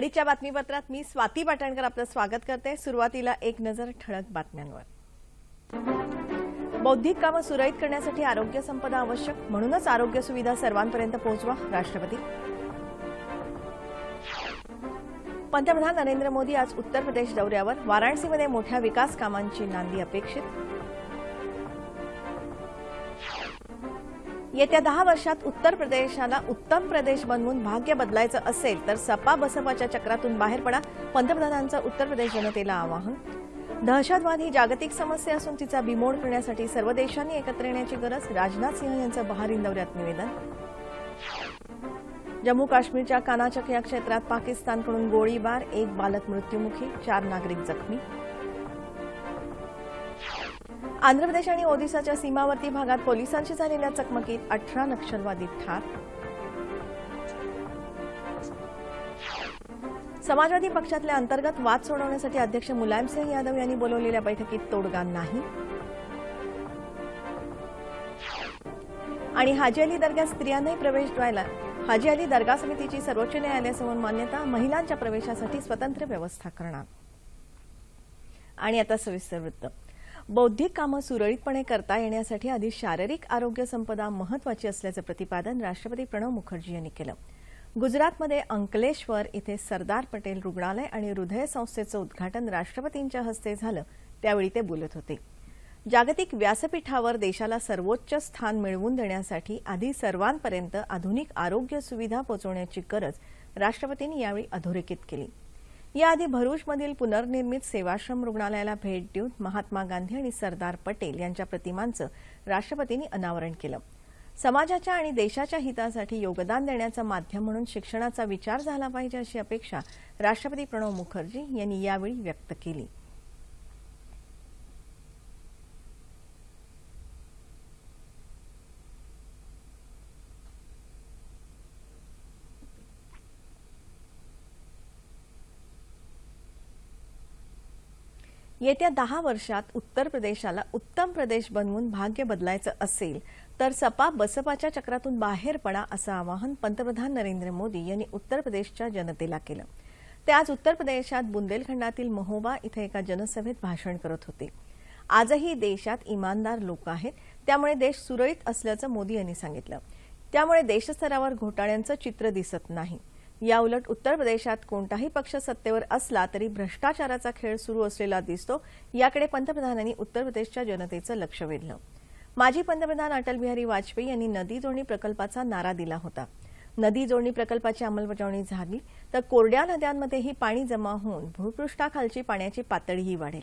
नमस्कार बातमीपत्रात मी स्वाती पाटणकर आपलं स्वागत करते. सुरुवातीला एक नजर ठळक बातम्यांवर. बौद्धिक कामं सुरळीत करण्यासाठी आरोग्य संपदा आवश्यक म्हणूनच आरोग्य सुविधा सर्वांपर्यंत पोहोचवा राष्ट्रपती. पंतप्रधान नरेंद्र मोदी आज उत्तर प्रदेश दौऱ्यावर. वाराणसीमध्ये मोठ्या विकास कामांची नांदी अपेक्षित. येत्या दहा वर्षात उत्तर प्रदेशाला उत्तम प्रदेश बनवून भाग्य बदलायचं असेल तर सपा बसपाच्या चक्रातून बाहेर पडा पंतप्रधानांचं उत्तर प्रदेश जनतेला आवाहन. दहशतवाद ही जागतिक समस्या असून तिचा बिमोड करण्यासाठी सर्व देशांनी एकत्र येण्याची गरज राजनाथ सिंह यांचं बहारीन दौऱ्यात निवेदन. जम्मू काश्मीरच्या कानाचक या क्षेत्रात पाकिस्तानकडून गोळीबार एक बालक मृत्युमुखी चार नागरिक जखमी. आंध्र प्रदेश आणि ओदिशाच्या सीमावर्ती भागात पोलिसांशी झालेल्या चकमकीत अठरा नक्षलवादी ठार. समाजवादी पक्षातल्या अंतर्गत वाद सोडवण्यासाठी अध्यक्ष मुलायमसिंह यादव यांनी बोलवलेल्या बैठकीत तोडगा नाही. आणि हाजी अली दर्ग्यात स्त्रियांनाही प्रवेश द्यायला हाजी अली दर्गा समितीची सर्वोच्च न्यायालयासमोर मान्यता महिलांच्या प्रवेशासाठी स्वतंत्र व्यवस्था करणार. आणि आता सविस्तर वृत्त. बौद्धिक कामं सुरळीतपणे करता येण्यासाठी आधी शारीरिक आरोग्य संपदा महत्वाची असल्याचं प्रतिपादन राष्ट्रपती प्रणव मुखर्जी यांनी केलं. गुजरातमध्ये अंकलेश्वर इथे सरदार पटेल रुग्णालय आणि हृदय संस्थेचं उद्घाटन राष्ट्रपतींच्या हस्ते झालं त्यावेळी ते बोलत होते. जागतिक व्यासपीठावर देशाला सर्वोच्च स्थान मिळवून देण्यासाठी आधी सर्वांपर्यंत आधुनिक आरोग्य सुविधा पोहोचवण्याची गरज राष्ट्रपतींनी यावेळी अधोरेखित केली. याआधी भरुचमधील पुनर्निर्मित सेवाश्रम रुग्णालयाला भेट देऊन महात्मा गांधी आणि सरदार पटेल यांच्या प्रतिमांचं राष्ट्रपतींनी अनावरण केलं. समाजाच्या आणि देशाच्या हितासाठी योगदान देण्याचं माध्यम म्हणून शिक्षणाचा विचार झाला पाहिजे अशी अपेक्षा राष्ट्रपती प्रणव मुखर्जी यांनी यावेळी व्यक्त केली. येत्या दहा वर्षात उत्तर प्रदेशाला उत्तम प्रदेश बनवून भाग्य बदलायचं असेल तर सपा बसपाच्या चक्रातून बाहेर पडा असं आवाहन पंतप्रधान नरेंद्र मोदी यांनी उत्तर प्रदेशच्या जनतेला केलं. ते आज उत्तर प्रदेशात बुंदेलखंडातील महोबा इथं एका जनसभेत भाषण करत होते. आजही देशात इमानदार लोक आहेत त्यामुळे देश सुरळीत असल्याचं मोदी यांनी सांगितलं. त्यामुळे देशस्तरावर घोटाळ्यांचं चित्र दिसत नाही. याउलट उत्तर प्रदेशात कोणताही पक्ष सत्तेवर असला तरी भ्रष्टाचाराचा खेळ सुरू असलेला दिसतो. याकडे पंतप्रधानांनी उत्तर प्रदेशच्या जनतेचं लक्ष वेधलं. माजी पंतप्रधान अटल बिहारी वाजपेयी यांनी नदी जोडणी प्रकल्पाचा नारा दिला होता. नदी जोडणी प्रकल्पाची अंमलबजावणी झाली तर कोरड्या नद्यांमध्येही पाणी जमा होऊन भूपृष्ठाखालची पाण्याची पातळीही वाढेल.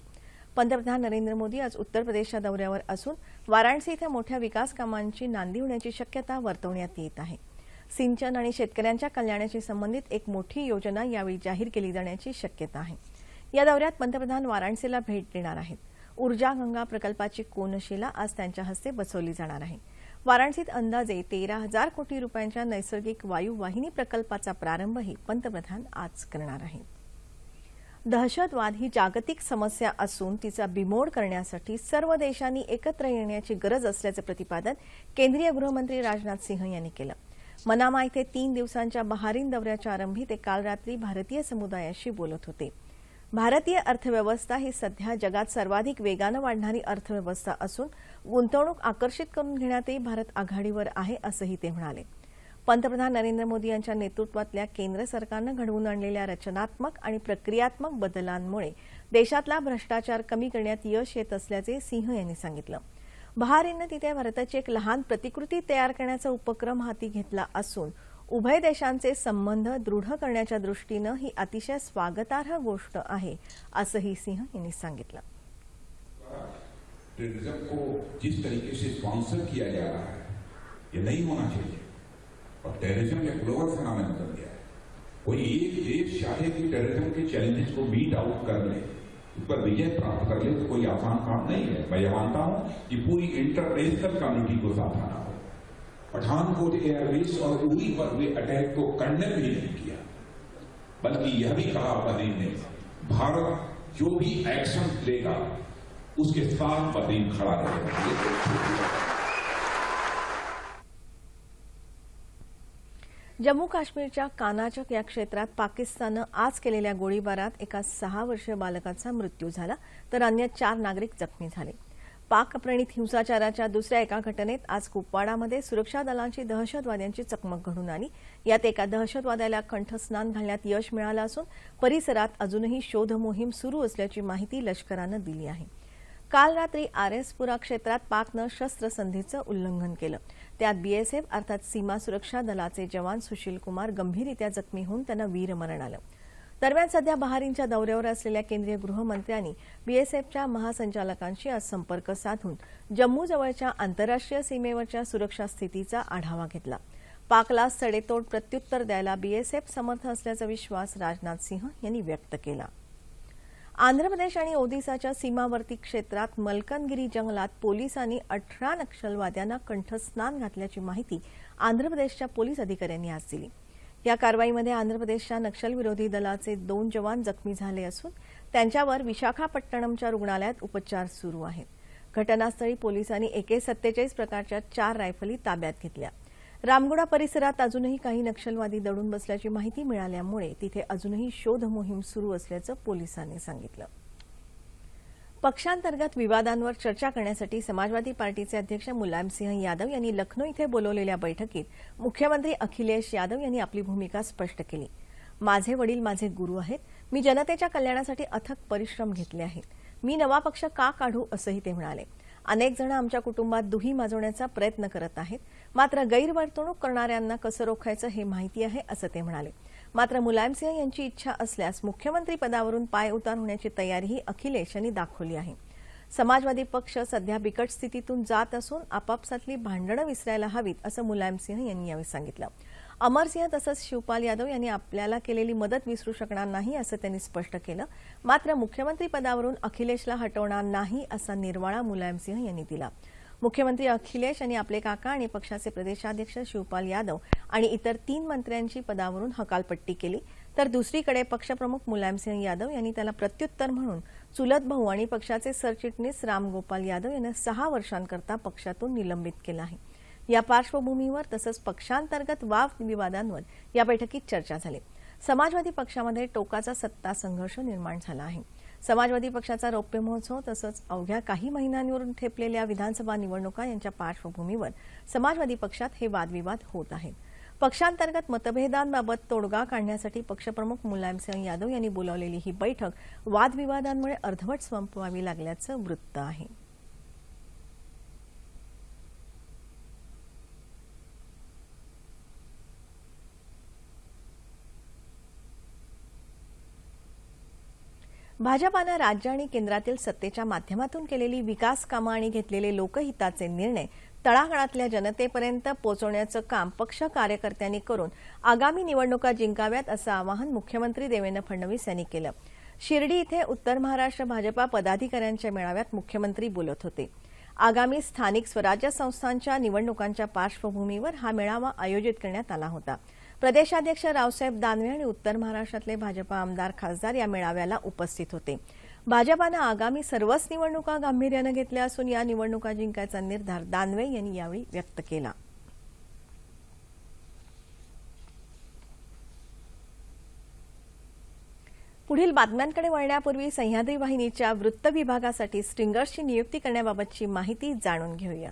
पंतप्रधान नरेंद्र मोदी आज उत्तर प्रदेशच्या दौऱ्यावर असून वाराणसी इथं मोठ्या विकास कामांची नांदी होण्याची शक्यता वर्तवण्यात येत आहे. सिंचन आणि शेतकऱ्यांच्या कल्याणाशी संबंधित एक मोठी योजना यावेळी जाहीर केली जाण्याची शक्यता आहे. या दौऱ्यात पंतप्रधान वाराणसीला भेट देणार आहेत. ऊर्जा गंगा प्रकल्पाची कोनशिला आज त्यांच्या हस्ते बसवली जाणार आहे. वाराणसीत अंदाजे तेरा हजार कोटी रुपयांच्या नैसर्गिक वायू वाहिनी प्रकल्पाचा प्रारंभही पंतप्रधान आज करणार आहेत. दहशतवाद ही जागतिक समस्या असून तिचा बिमोड करण्यासाठी सर्व देशांनी एकत्र येण्याची गरज असल्याचं प्रतिपादन केंद्रीय गृहमंत्री राजनाथ सिंह यांनी केलं. मनामा इथे तीन दिवसांच्या बहारीन दौऱ्याच्या आरंभी ते काल रात्री भारतीय समुदायाशी बोलत होते. भारतीय अर्थव्यवस्था ही सध्या जगात सर्वाधिक वेगानं वाढणारी अर्थव्यवस्था असून गुंतवणूक आकर्षित करून घेण्यातही भारत आघाडीवर आहे असंही ते म्हणाले. पंतप्रधान नरेंद्र मोदी यांच्या नेतृत्वातल्या केंद्र सरकारनं घडवून आणलेल्या रचनात्मक आणि प्रक्रियात्मक बदलांमुळे देशातला भ्रष्टाचार कमी करण्यात यश येत असल्याचे सिंह यांनी सांगितलं. बहारीननं तिथे भारताची एक लहान प्रतिकृती तयार करण्याचा उपक्रम हाती घेतला असून उभय देशांचे संबंध दृढ करण्याच्या दृष्टीनं ही अतिशय स्वागतार्ह गोष्ट आहे असंही सिंह यांनी सांगितलं. टेररिज्म को जिस तरीके से स्पॉन्सर किया जा रहा है ये नहीं होना चाहिए। और टेररिज्म एक ग्लोबल फिनोमेना बन गया है। कोई एक देश चाहे कि टेररिज्म के चैलेंजेस को मीट आउट कर ले। पर विजय प्राप्त कर ले तो कोई आसान काम नहीं है। मैं यह मानता हूँ कि पूरी इंटरनेशनल कम्युनिटी को साथ आना हो। पठानकोट एयरवेज और उड़ी पर हुए अटैक को कंडेम भी नहीं किया। बल्कि यह भी कहा बदीन ने, भारत जो भी एक्शन लेगा, उसके साथ बदीन खड़ा रहेगा। जम्मू काश्मीरच्या कानाचक या क्षेत्रात पाकिस्ताननं आज केलेल्या गोळीबारात एका सहा वर्षीय बालकाचा मृत्यू झाला तर अन्य चार नागरिक जखमी झाले. पाकप्रणित हिंसाचाराच्या दुसऱ्या एका घटनेत आज कुपवाडामध्ये सुरक्षा दलांची दहशतवाद्यांची चकमक घडून आली. यात एका दहशतवाद्याला कंठस्नान घालण्यात यश मिळालं असून परिसरात अजूनही शोध मोहीम सुरू असल्याची माहिती लष्करानं दिली आहे. काल रात्री आरएसपुरा क्षेत्रात पाकनं शस्त्रसंधीचं उल्लंघन केलं. त्यात बीएसएफ अर्थात सीमा सुरक्षा दलाचे जवान सुशील कुमार गंभीररित्या जखमी होऊन त्यांना वीरमरण आलं. दरम्यान सध्या बहारीनच्या दौऱ्यावर असलेल्या केंद्रीय गृहमंत्र्यांनी बीएसएफच्या महासंचालकांशी आज संपर्क साधून जम्मूजवळच्या आंतरराष्ट्रीय सीमेवरच्या सुरक्षा स्थितीचा आढावा घेतला. पाकला सडेतोड प्रत्युत्तर द्यायला बीएसएफ समर्थ असल्याचा विश्वास राजनाथ सिंह यांनी व्यक्त केला. आंध्र प्रदेश आणि ओदिसाच्या सीमावर्ती क्षेत्रात मलकनगिरी जंगलात पोलिसांनी अठरा नक्षलवाद्यांना कंठस्नान घातल्याची माहिती आंध्र प्रदेशच्या पोलीस अधिकाऱ्यांनी आज दिली. या कारवाईमध्ये आंध्र प्रदेशच्या नक्षलविरोधी दलाचे दोन जवान जखमी झाले असून त्यांच्यावर विशाखापट्टणमच्या रुग्णालयात उपचार सुरू आहेत. घटनास्थळी पोलिसांनी एके सत्तेचाळीस प्रकारच्या चार रायफली ताब्यात घेतल्या. रामगुडा परिसरात अजूनही काही नक्षलवादी दडून बसल्याची माहिती मिळाल्यामुळे तिथे अजूनही शोध मोहीम सुरू असल्याचं पोलिसांनी सांगितलं. पक्षांतर्गत विवादांवर चर्चा करण्यासाठी समाजवादी पार्टीचे अध्यक्ष मुलायमसिंह यादव यांनी लखनौ इथे बोलवलेल्या बैठकीत मुख्यमंत्री अखिलेश यादव यांनी आपली भूमिका स्पष्ट केली. माझे वडील माझे गुरु आहेत. मी जनतेच्या कल्याणासाठी अथक परिश्रम घेतले आहेत. मी नवा पक्ष का काढू असंही ते म्हणाले. अनेक जण आमच्या कुटुंबात दुही माजवण्याचा प्रयत्न करत आहेत. मात्र गैरवर्तणूक करणाऱ्यांना कसं रोखायचं हे माहिती आहे असं ते म्हणाले. मात्र मुलायमसिंह यांची इच्छा असल्यास मुख्यमंत्री पदावरून पाय उतार होण्याची तयारीही अखिलेश यांनी दाखवली आहे. समाजवादी पक्ष सध्या बिकट स्थितीतून जात असून आपापसातली भांडणं विसरायला हवीत असं मुलायमसिंह यांनी यावेळी सांगितलं. अमरसिंह तसंच शिवपाल यादव यांनी आपल्याला केलेली मदत विसरू शकणार नाही असं त्यांनी स्पष्ट केलं. मात्र मुख्यमंत्री पदावरून अखिलेशला हटवणार नाही असा निर्वाळा मुलायमसिंह यांनी दिला. मुख्यमंत्री अखिलेश यांनी आपले काका आणि पक्षाचे प्रदेशाध्यक्ष शिवपाल यादव आणि इतर तीन मंत्र्यांची पदावरून हकालपट्टी केली. तर दुसरीकडे पक्षप्रमुख मुलायमसिंह यादव यांनी त्याला प्रत्युत्तर म्हणून चुलत भाऊ आणि पक्षाचे सरचिटणीस रामगोपाल यादव यांना सहा वर्षांकरता पक्षातून निलंबित केलं आहे. या पार्श्वभूमीवर तसंच पक्षांतर्गत वाव विवादांवर या बैठकीत चर्चा झाली. समाजवादी पक्षामध्ये टोकाचा सत्ता संघर्ष निर्माण झाला आहे. समाजवादी पक्षाचा रौप्य महोत्सव तसंच अवघ्या काही महिन्यांवरून ठेपलेल्या विधानसभा निवडणुका यांच्या पार्श्वभूमीवर समाजवादी पक्षात हे वादविवाद होत आहेत. पक्षांतर्गत मतभेदांबाबत तोडगा काढण्यासाठी पक्षप्रमुख मुलायमसिंह यादव यांनी बोलावलेली ही बैठक वादविवादांमुळे अर्धवट संपवावी लागल्याचं वृत्त आहे. भाजपानं राज्य आणि केंद्रातील सत्तेच्या माध्यमातून केलेली विकास कामं आणि घेतलेले लोकहिताचे निर्णय तळागाळातल्या जनतेपर्यंत पोहोचवण्याचं काम पक्ष कार्यकर्त्यांनी करून आगामी निवडणुका जिंकाव्यात असं आवाहन मुख्यमंत्री देवेंद्र फडणवीस यांनी केलं. शिर्डी इथे उत्तर महाराष्ट्र भाजपा पदाधिकाऱ्यांच्या मेळाव्यात मुख्यमंत्री बोलत होते. आगामी स्थानिक स्वराज्य संस्थांच्या निवडणुकांच्या पार्श्वभूमीवर हा मेळावा आयोजित करण्यात आला होता. प्रदेशाध्यक्ष रावसाहेब दानवे आणि उत्तर महाराष्ट्रातले भाजपा आमदार खासदार या मेळाव्याला उपस्थित होते. भाजपानं आगामी सर्वच निवडणुका गांभीर्यानं घेतल्या असून या निवडणुका जिंकायचा निर्धार दानवे यांनी यावेळी व्यक्त केला. पुढील बातम्यांकडे वळण्यापूर्वी सह्याद्री वाहिनीच्या वृत्त विभागासाठी स्ट्रिंगर्सची नियुक्ती करण्याबाबतची माहिती जाणून घेऊया.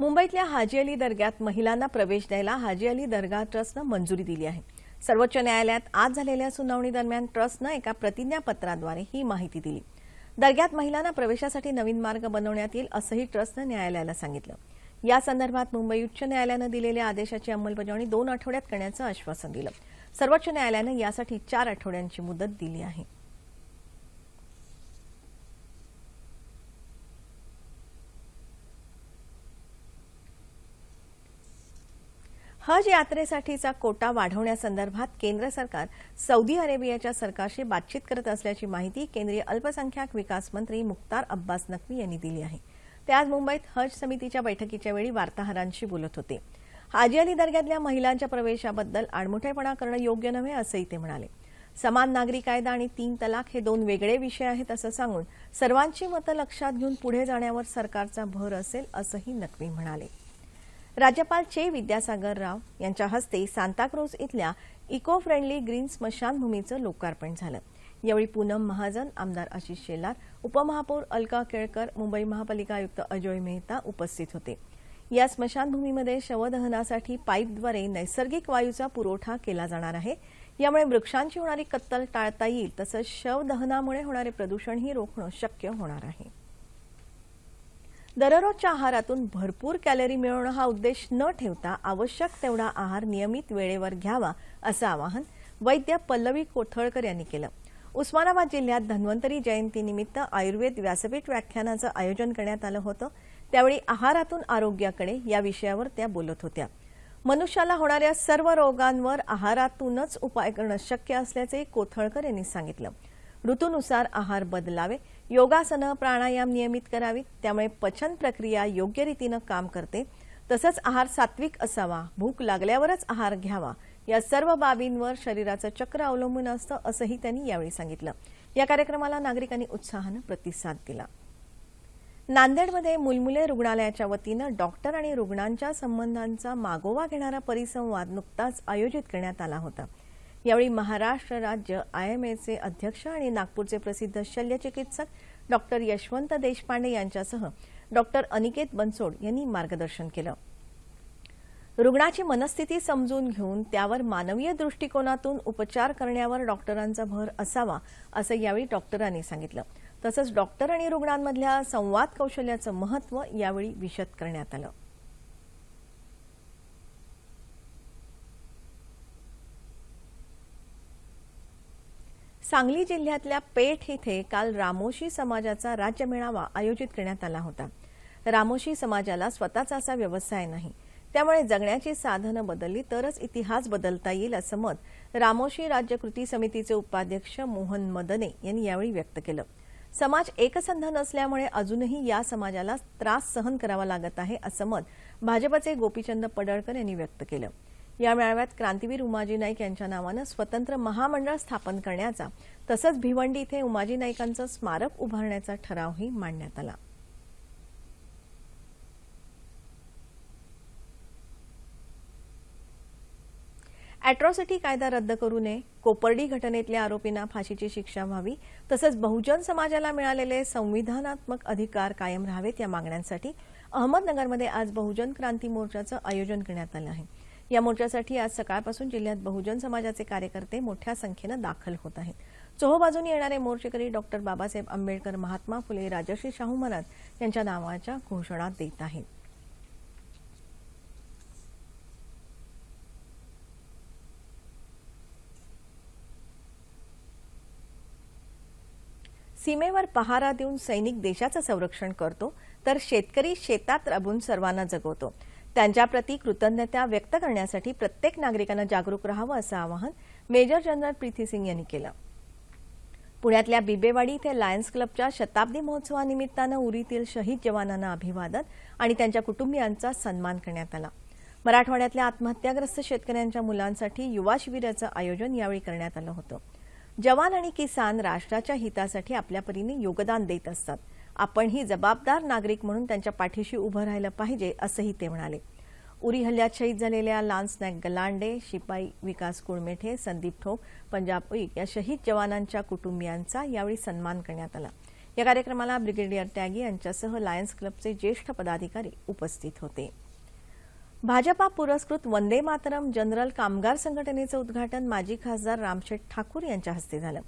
मुंबईतल्या हाजी अली दर्ग्यात महिलांना प्रवेश द्यायला हाजी अली दर्गा ट्रस्टनं मंजुरी दिली आहे. सर्वोच्च न्यायालयात आज झालेल्या सुनावणी दरम्यान ट्रस्टनं एका प्रतिज्ञापत्राद्वारे ही माहिती दिली. दर्ग्यात महिलांना प्रवेशासाठी नवीन मार्ग बनवण्यात येईल असंही ट्रस्टनं न्यायालयाला सांगितलं. या संदर्भात मुंबई उच्च न्यायालयानं दिलेल्या आदेशाची अंमलबजावणी दोन आठवड्यात करण्याचं आश्वासन दिलं. सर्वोच्च न्यायालयानं यासाठी चार आठवड्यांची मुदत दिली आहे. हज यात्रेसाठीचा कोटा वाढवण्यासंदर्भात केंद्र सरकार सौदी अरेबियाच्या सरकारशी बातचीत करत असल्याची माहिती केंद्रीय अल्पसंख्याक विकास मंत्री मुख्तार अब्बास नक्वी यांनी दिली आहे. ते आज मुंबईत हज समितीच्या बैठकीच्या वेळी वार्ताहरांशी बोलत होते. हाजी अली दर्ग्यातल्या महिलांच्या प्रवेशाबद्दल आडमुठेपणा करणं योग्य नव्हे असंही ते म्हणाले. समान नागरी कायदा आणि तीन तलाक हे दोन वेगळे विषय आहेत असं सांगून सर्वांची मतं लक्षात घेऊन पुढे जाण्यावर सरकारचा भर असेल असंही नक्वी म्हणाले. राज्यपाल चे विद्यासागर राव यांच्या हस्ते सांताक्रूज इथल्या इको फ्रेंडली ग्रीन स्मशानभूमीचं लोकार्पण झालं. यावेळी पूनम महाजन आमदार आशिष शेलार उपमहापौर अलका केळकर मुंबई महापालिका आयुक्त अजोय मेहता उपस्थित होते. या स्मशानभूमीमध्ये शवदहनासाठी पाईपद्वारे नैसर्गिक वायूचा पुरवठा केला जाणार आहे. यामुळे वृक्षांची होणारी कत्तल टाळता येईल तसंच शवदहनामुळे होणारे प्रदूषणही रोखणं शक्य होणार आहे. दररोजच्या आहारातून भरपूर कॅलरी मिळवणं हा उद्देश न ठेवता आवश्यक तेवढा आहार नियमित वेळेवर घ्यावा असं आवाहन वैद्य पल्लवी कोथळकर यांनी केलं. उस्मानाबाद जिल्ह्यात धन्वंतरी जयंतीनिमित्त आयुर्वेद व्यासपीठ व्याख्यानाचं आयोजन करण्यात आलं होतं. त्यावेळी आहारातून आरोग्याकडे या विषयावर त्या बोलत होत्या. मनुष्याला होणाऱ्या सर्व रोगांवर आहारातूनच उपाय करणं शक्य असल्याचे कोथळकर यांनी सांगितलं. ऋतूनुसार आहार बदलावे योगासनं प्राणायाम नियमित करावीत त्यामुळे पचन प्रक्रिया योग्य रीतीनं काम करते. तसंच आहार सात्विक असावा भूक लागल्यावरच आहार घ्यावा या सर्व बाबींवर शरीराचं चक्र अवलंबून असतं असंही त्यांनी यावेळी सांगितलं. या कार्यक्रमाला नागरिकांनी उत्साहानं प्रतिसाद दिला. नांदेडमध्ये मुलमुले रुग्णालयाच्या वतीनं डॉक्टर आणि रुग्णांच्या संबंधांचा मागोवा घेणारा परिसंवाद नुकताच आयोजित करण्यात आला होता. यावेळी महाराष्ट्र राज्य आयएमएचे अध्यक्ष आणि नागपूरचे प्रसिद्ध शल्यचिकित्सक डॉक्टर यशवंत देशपांडे यांच्यासह डॉक्टर अनिकेत बनसोड यांनी मार्गदर्शन केलं. रुग्णाची मनस्थिती समजून घेऊन त्यावर मानवीय दृष्टिकोनातून उपचार करण्यावर डॉक्टरांचा भर असावा असं यावेळी डॉक्टरांनी सांगितलं. तसंच डॉक्टर आणि रुग्णांमधल्या संवाद कौशल्याचं महत्त्व यावेळी विशद करण्यात आलं. सांगली जिल्ह्यातल्या पेठ इथे काल रामोशी समाजाचा राज्य मेळावा आयोजित करण्यात आला होता. रामोशी समाजाला स्वतःचा असा व्यवसाय नाही. त्यामुळे जगण्याची साधनं बदलली तरच इतिहास बदलता येईल असं मत रामोशी राज्य कृती समितीचे उपाध्यक्ष मोहन मदने यांनी यावेळी व्यक्त केलं. समाज एकसंध नसल्यामुळे अजूनही या समाजाला त्रास सहन करावा लागत आहे असं मत भाजपचे गोपीचंद पडळकर यांनी व्यक्त केलं. या मेळाव्यात क्रांतीवीर उमाजी नाईक यांच्या नावानं स्वतंत्र महामंडळ स्थापन करण्याचा तसंच भिवंडी इथे उमाजी नाईकांचं स्मारक उभारण्याचा ठरावही मांडण्यात आला. अॅट्रॉसिटी कायदा रद्द करू नये कोपर्डी घटनेतल्या आरोपींना फाशीची शिक्षा व्हावी तसंच बहुजन समाजाला मिळालेले संविधानात्मक अधिकार कायम राहावेत या मागण्यांसाठी अहमदनगरमध्ये आज बहुजन क्रांती मोर्चाचं आयोजन करण्यात आलं आहे. या मोर्चासाठी आज सकाळपासून जिल्ह्यात बहुजन समाजाचे कार्यकर्ते मोठ्या संख्येनं दाखल होत आहेत. चोहोबाजून येणारे मोर्चेकरी डॉक्टर बाबासाहेब आंबेडकर महात्मा फुले राजर्षी शाहू महाराज यांच्या नावाच्या घोषणा देत आहेत. सीमेवर पहारा देऊन सैनिक देशाचं संरक्षण करतो तर शेतकरी शेतात राबून सर्वांना जगवतो. त्यांच्याप्रती कृतज्ञता व्यक्त करण्यासाठी प्रत्येक नागरिकांना जागरूक राहावं असं आवाहन मेजर जनरल प्रीती सिंग यांनी केलं. पुण्यातल्या बिबेवाडी इथे लायन्स क्लबच्या शताब्दी महोत्सवानिमित्तानं उरीतील शहीद जवानांना अभिवादन आणि त्यांच्या कुटुंबियांचा सन्मान करण्यात आला. मराठवाड्यातल्या आत्महत्याग्रस्त शेतकऱ्यांच्या मुलांसाठी युवा शिबिराचं आयोजन यावेळी करण्यात आलं होतं. जवान आणि किसान राष्ट्राच्या हितासाठी आपल्या परीने योगदान देत असतात. आपणही जबाबदार नागरिक म्हणून त्यांच्या पाठीशी उभं राहिलं पाहिजे असंही ते म्हणाले. उरी हल्ल्यात शहीद झालेल्या लान्स नाईक गलांडे शिपाई विकास कुळमेठे संदीप ठोक पंजाब उईक या शहीद जवानांच्या कुटुंबियांचा यावेळी सन्मान करण्यात आला. या कार्यक्रमाला ब्रिगेडियर त्यागी यांच्यासह लायन्स क्लबचे ज्येष्ठ पदाधिकारी उपस्थित होते. भाजपा पुरस्कृत वंदे मातरम जनरल कामगार संघटनेचं उद्घाटन माजी खासदार रामशेठ ठाकूर यांच्या हस्ते झालं.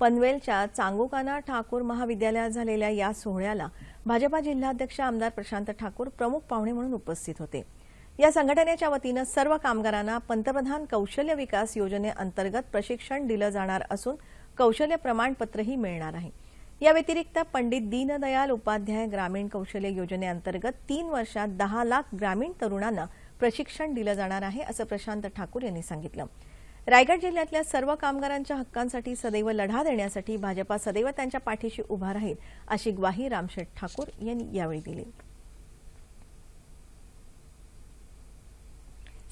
पनवेलच्या चांगोकाना ठाकूर महाविद्यालयात झालेल्या या सोहळ्याला भाजपा जिल्हाध्यक्ष आमदार प्रशांत ठाकूर प्रमुख पाहुणे म्हणून उपस्थित होते. या संघटनेच्या वतीनं सर्व कामगारांना पंतप्रधान कौशल्य विकास योजनेअंतर्गत प्रशिक्षण दिलं जाणार असून कौशल्य प्रमाणपत्रही मिळणार आहे. या व्यतिरिक्त पंडित दीनदयाल उपाध्याय ग्रामीण कौशल्य योजनेअंतर्गत तीन वर्षात दहा लाख ग्रामीण तरुणांना प्रशिक्षण दिलं जाणार आहे असं प्रशांत ठाकूर यांनी सांगितलं. रायगड जिल्ह्यातल्या सर्व कामगारांच्या हक्कांसाठी सदैव लढा देण्यासाठी भाजपा सदैव त्यांच्या पाठीशी उभा राहील अशी ग्वाही रामशेठ ठाकूर यांनी यावेळी दिली.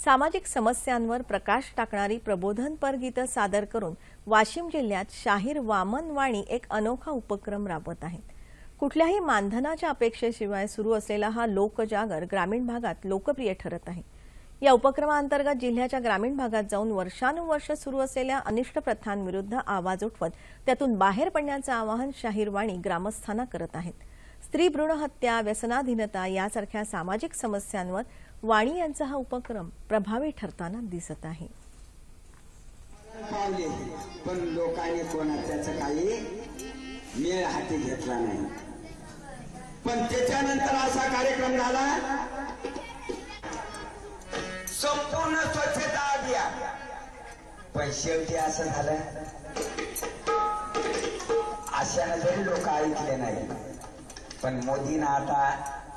सामाजिक समस्यांवर प्रकाश टाकणारी प्रबोधनपर गीतं सादर करून वाशिम जिल्ह्यात शाहीर वामन वाणी एक अनोखा उपक्रम राबवत आहेत. कुठल्याही मानधनाच्या अपेक्षेशिवाय सुरू असलेला हा लोकजागर ग्रामीण भागात लोकप्रिय ठरत आहे. या उपक्रमाअंतर्गत जिल्ह्याच्या ग्रामीण भागात जाऊन वर्षानुवर्ष सुरू असलेल्या अनिष्ट प्रथांविरुद्ध आवाज उठवत त्यातून बाहेर पडण्याचं आवाहन शाहीर वाणी ग्रामस्थांना करत आहेत. स्त्री भ्रूणहत्या व्यसनाधीनता यासारख्या सामाजिक समस्यांवर वाणी यांचा हा उपक्रम प्रभावी ठरताना दिसत आहे. पण लोकांनी कोणाच्याच काही मेळ हाती घेतला नाही. पण त्याच्यानंतर असा कार्यक्रम झाला संपूर्ण स्वच्छता अभियान पण शेवटी असं झालं अशानं जरी लोक ऐकले नाही पण मोदीनं आता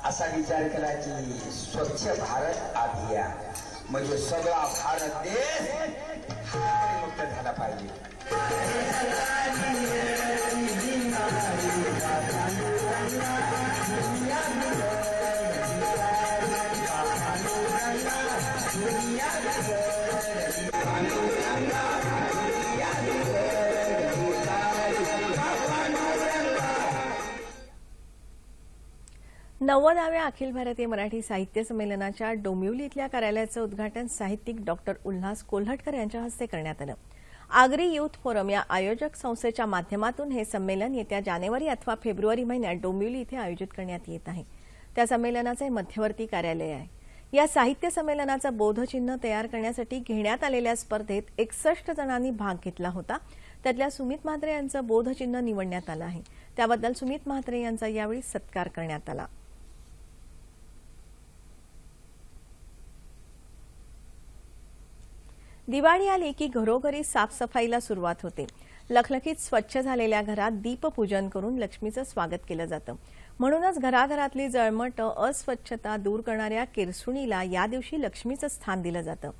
असा विचार केला की स्वच्छ भारत अभियान म्हणजे सगळा भारत देश मुक्त झाला पाहिजे. नव्वदाव्या अखिल भारतीय मराठी साहित्य संमेलनाच्या डोंबिवली इथल्या कार्यालयाचं उद्घाटन साहित्यिक डॉक्टर उल्हास कोल्हटकर यांच्या हस्ते करण्यात आलं. आगरी युथ फोरम या आयोजक संस्थेच्या माध्यमातून हे संमेलन येत्या जानेवारी अथवा फेब्रुवारी महिन्यात डोंबिवली इथे आयोजित करण्यात येत आहे. त्या संमेलनाचे मध्यवर्ती कार्यालय आहे. या साहित्य संमेलनाचं बोधचिन्ह तयार करण्यासाठी घेण्यात आलेल्या स्पर्धेत एकसष्ट जणांनी भाग घेतला होता. त्यातल्या सुमित म्हात्रे यांचं बोधचिन्ह निवडण्यात आलं आहे. त्याबद्दल सुमित म्हात्रे यांचा यावेळी सत्कार करण्यात आला. दिवाळी आली की घरोघरी साफसफाईला सुरुवात होते. लखलखीत स्वच्छ झालेल्या घरात दीपपूजन करून लक्ष्मीचं स्वागत केलं जातं. म्हणूनच घराघरातली जळमट अस्वच्छता दूर करणाऱ्या केरसुणीला या दिवशी लक्ष्मीचं स्थान दिलं जातं.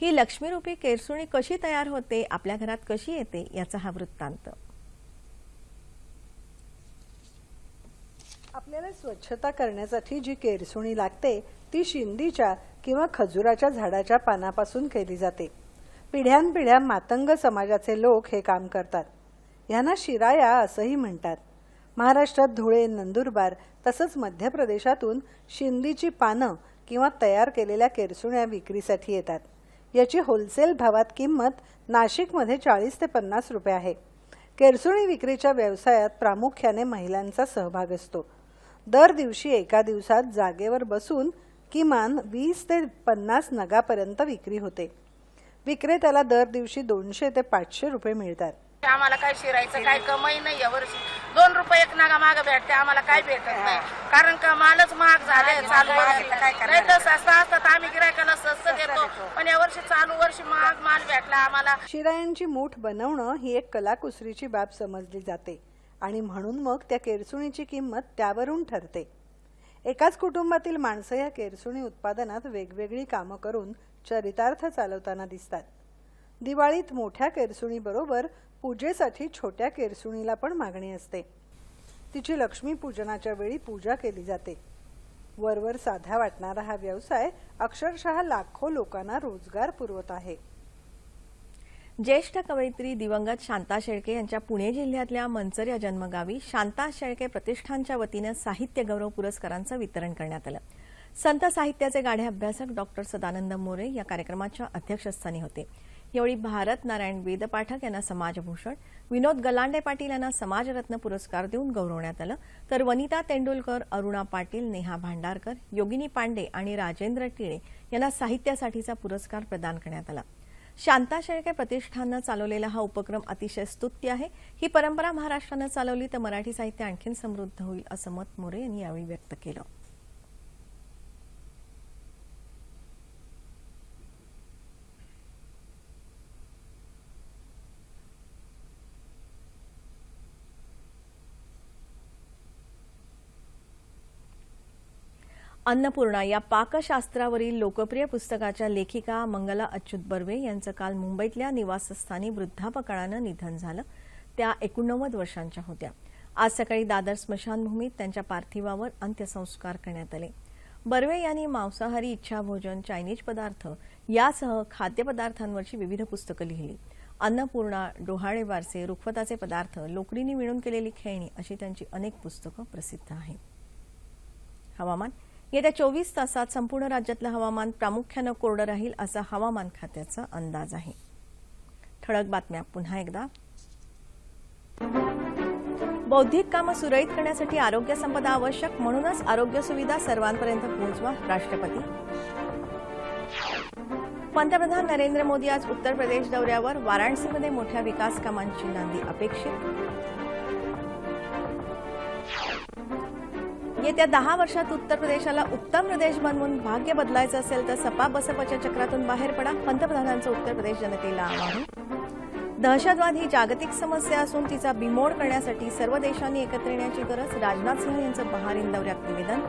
ही लक्ष्मीरूपी केरसुणी कशी तयार होते आपल्या घरात कशी येते याचा हा वृत्तांत. आपल्याला स्वच्छता करण्यासाठी जी केरसुणी लागते ती शिंदीच्या किंवा खजुराच्या झाडाच्या पानापासून केली जाते. पिढ्यानपिढ्या मातंग समाजाचे लोक हे काम करतात. यांना शिराया असंही म्हणतात. महाराष्ट्रात धुळे नंदुरबार तसंच मध्य प्रदेशातून शिंदीची पानं किंवा तयार केलेल्या केरसुण्या विक्रीसाठी येतात. याची होलसेल भावात किंमत नाशिकमध्ये चाळीस ते पन्नास रुपये आहे. केरसुणी विक्रीच्या व्यवसायात प्रामुख्याने महिलांचा सहभाग असतो. दर दिवशी एका दिवसात जागेवर बसून किमान वीस ते पन्नास नगापर्यंत विक्री होते. विक्रेत्याला दर दिवशी दोनशे ते पाचशे रुपये मिळतात. आम्हाला काय शिरायचं काय कमाई नाही यावर्षी दोन रुपये एक नागा माग भेटते आम्हाला काय भेटत नाही. कारण का मालच महाग झाले चालू नाही तर स्वस्त असतं तर आम्ही गिरायकाला स्वस्त देतो. पण यावर्षी चालू वर्षी महाग माल भेटला आम्हाला. शिरायांची मूठ बनवणं ही एक कलाकुसरीची बाब समजली जाते. आणि म्हणून मग त्या केरसुणीची किंमत त्यावरून ठरते. एकाच कुटुंबातील माणसं या केरसुणी उत्पादनात वेगवेगळी कामं करून चरितार्थ चालवताना दिसतात. दिवाळीत मोठ्या केरसुणीबरोबर पूजेसाठी छोट्या केरसुणीला पण मागणी असते. तिची लक्ष्मी पूजनाच्या वेळी पूजा केली जाते. वरवर साधा वाटणारा हा व्यवसाय अक्षरशः लाखो लोकांना रोजगार पुरवत आहे. ज्येष्ठ कवयित्री दिवंगत शांता शेळके यांच्या पुणे जिल्ह्यातल्या मंचर या जन्मगावी शांता शेळके प्रतिष्ठानच्या वतीनं साहित्य गौरव पुरस्कारांचं वितरण करण्यात आलं. संत साहित्याचे गाढे अभ्यासक डॉक्टर सदानंद मोरे या कार्यक्रमाच्या अध्यक्षस्थानी होते. यावेळी भारत नारायण वेदपाठक यांना समाजभूषण विनोद गलांडे पाटील यांना समाजरत्न पुरस्कार देऊन गौरवण्यात आलं. तर वनिता तेंडुलकर अरुणा पाटील नेहा भांडारकर योगिनी पांडे आणि राजेंद्र टिळे यांना साहित्यासाठीचा पुरस्कार प्रदान करण्यात आला. शांता शेळके प्रतिष्ठाननं चालवलेला हा उपक्रम अतिशय स्तुत्य आहे. ही परंपरा महाराष्ट्रानं चालवली तर मराठी साहित्य आणखीन समृद्ध होईल असं मत मोरे यांनी यावेळी व्यक्त केलं. अन्नपूर्णा या पाकशास्त्रावरील लोकप्रिय पुस्तकाच्या लेखिका मंगला अच्युत बर्वे यांचं काल मुंबईतल्या निवासस्थानी वृद्धापकाळानं निधन झालं. त्या एकोणनव्वद वर्षांच्या होत्या. आज सकाळी दादर स्मशानभूमीत त्यांच्या पार्थिवावर अंत्यसंस्कार करण्यात आले. बर्वे यांनी मांसाहारी इच्छाभोजन चायनीज पदार्थ यासह खाद्यपदार्थांवरची विविध पुस्तकं लिहिली. अन्नपूर्णा डोहाळे वारसे रुखवताचे पदार्थ लोकरीने विणून केलेली खेळणी अशी त्यांची अनेक पुस्तकं प्रसिद्ध आहेत. हवामान येत्या चोवीस तासात संपूर्ण राज्यातलं हवामान प्रामुख्यानं कोरडं राहील असा हवामान खात्याचा अंदाज आहे. ठळक बातम्या पुन्हा एकदा. बौद्धिक कामं सुरळीत करण्यासाठी आरोग्य संपदा आवश्यक म्हणूनच आरोग्य सुविधा सर्वांपर्यंत पोहोचवा राष्ट्रपती. पंतप्रधान नरेंद्र मोदी आज उत्तर प्रदेश दौऱ्यावर वाराणसीमध्ये मोठ्या विकास कामांची नांदी अपेक्षित. येत्या दहा वर्षात उत्तर प्रदेशाला उत्तम प्रदेश बनवून भाग्य बदलायचं असेल तर सपा बसपच्या चक्रातून बाहेर पडा पंतप्रधानांचं उत्तर प्रदेश जनतेला आवाहन. दहशतवाद ही जागतिक समस्या असून तिचा बिमोड करण्यासाठी सर्व देशांनी एकत्र येण्याची गरज राजनाथ सिंह यांचं बहारीन दौऱ्यात निवेदन.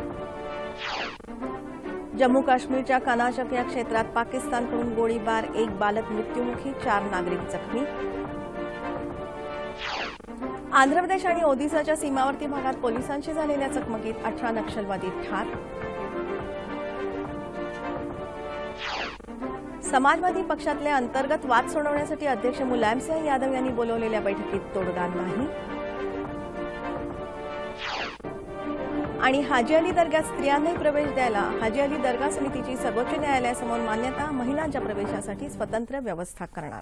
जम्मू काश्मीरच्या कनाशफ या क्षेत्रात पाकिस्तानकडून गोळीबार एक बालक मृत्युमुखी चार नागरिक जखमी. आंध्र प्रदेश आणि ओदिसाच्या सीमावर्ती भागात पोलिसांशी झालेल्या चकमकीत अठरा नक्षलवादी ठार. समाजवादी पक्षातले अंतर्गत वाद सोडवण्यासाठी अध्यक्ष मुलायमसिंह यादव यांनी बोलवलेल्या बैठकीत तोडगा नाही. आणि हाजी अली दर्ग्यात स्त्रियांनाही प्रवेश द्यायला हाजी अली दर्गा समितीची सर्वोच्च न्यायालयासमोर मान्यता महिलांच्या प्रवेशासाठी स्वतंत्र व्यवस्था करणार.